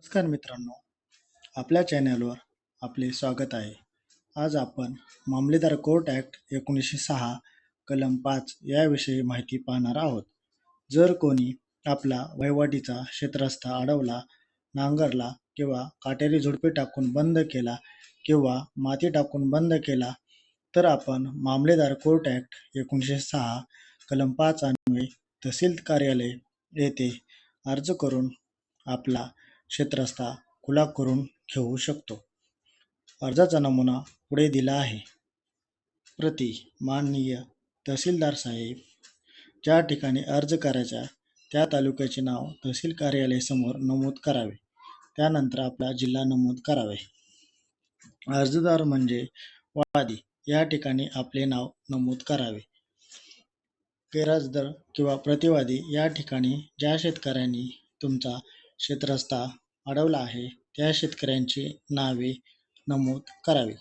नमस्कार मित्रांनो आपल्या चॅनलवर आपले स्वागत आहे. आज आपण मामलेदार कोर्ट ॲक्ट एकोणीसशे सहा कलम पाच याविषयी माहिती पाहणार आहोत. जर कोणी आपला वहिवाटीचा क्षेत्रस्था अडवला नांगरला किंवा काटेरी झुडपे टाकून बंद केला किंवा माती टाकून बंद केला तर आपण मामलेदार कोर्ट ॲक्ट एकोणीसशे सहा कलम पाच अन्वये तहसील कार्यालय येथे अर्ज करून आपला क्षेत्रस्था खुला करून घेऊ शकतो. अर्जाचा नमुना पुढे दिला आहे. प्रति माननीय तहसीलदार साहेब ज्या ठिकाणी अर्ज करायचा त्या तालुक्याचे नाव तहसील कार्यालयासमोर नमूद करावे. त्यानंतर आपला जिल्हा नमूद करावे. अर्जदार म्हणजे वादी या ठिकाणी आपले नाव नमूद करावे. गैरहजर किंवा प्रतिवादी या ठिकाणी ज्या शेतकऱ्यांनी तुमचा क्षेत्रस्था अडवला आहे त्या शेतकऱ्यांची नावे नमूद करावी.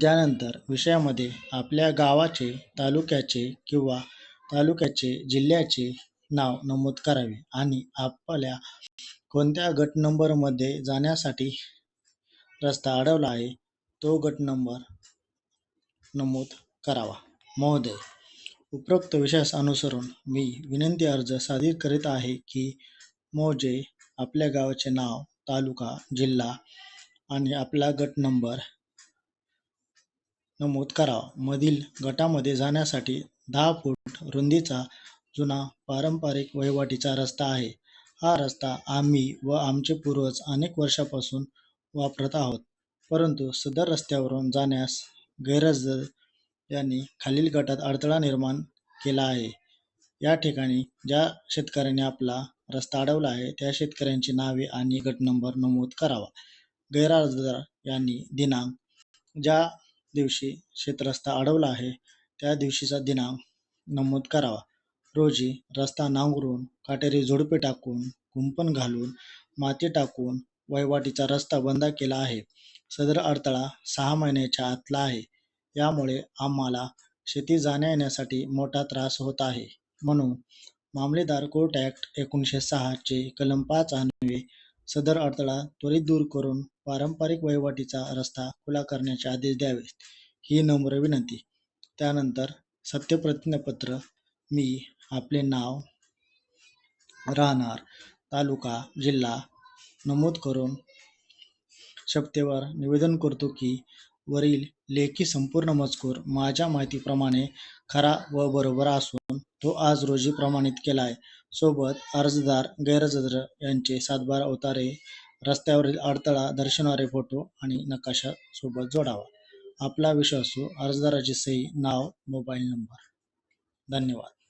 त्यानंतर विषयामध्ये आपल्या गावाचे तालुक्याचे किंवा तालुक्याचे जिल्ह्याचे नाव नमूद करावे आणि आपल्या कोणत्या गट नंबरमध्ये जाण्यासाठी रस्ता अडवला आहे तो गट नंबर नमूद करावा. महोदय. उपरोक्त विषयास अनुसरून मी विनंती अर्ज सादर करीत आहे की मोजे आपल्या गावाचे नाव तालुका जिल्हा आणि आपला गट नंबर नमूद करावा. मधील गटामध्ये जाण्यासाठी दहा फूट रुंदीचा जुना पारंपरिक वहिवाटीचा रस्ता आहे. हा रस्ता आम्ही व आमचे पूर्वज अनेक वर्षापासून वापरत आहोत. परंतु सदर रस्त्यावरून जाण्यास गैरहजर यांनी खालील गटात अडथळा निर्माण केला आहे. या ठिकाणी ज्या शेतकऱ्यांनी आपला रस्ता अडवला आहे त्या शेतकऱ्यांची नावे आणि गट नंबर नमूद करावा. गैरअर्जदार यांनी दिनांक ज्या दिवशी शेतरस्ता अडवला आहे त्या दिवशीचा दिनांक नमूद करावा. रोजी रस्ता नांगरून काटेरी झुडपे टाकून कुंपण घालून माती टाकून वहिवाटीचा रस्ता बंद केला आहे. सदर अडथळा सहा महिन्याच्या आतला आहे. यामुळे आम्हाला शेती जाण्या येण्यासाठी मोठा त्रास होत आहे. म्हणून मामलेदार कोर्ट ॲक्ट एकोणीसशे सहाचे कलम पाच अन्वये सदर अडथळा त्वरित दूर करून पारंपरिक वहिवाटीचा रस्ता खुला करण्याचे आदेश द्यावेत ही नम्र विनंती. त्यानंतर सत्यप्रतिज्ञापत्र मी आपले नाव राहणार तालुका जिल्हा नमूद करून शपथेवर निवेदन करतो की वरील लेखी संपूर्ण मजकूर माझ्या माहितीप्रमाणे खरा व बरोबर असून तो आज रोजी प्रमाणित केला आहे सोबत अर्जदार गैरहजर यांचे सातबार अवतारे रस्त्यावरील अडथळा दर्शवणारे फोटो आणि नकाशा सोबत जोडावा. आपला विश्वासू अर्जदाराची सही नाव मोबाईल नंबर. धन्यवाद.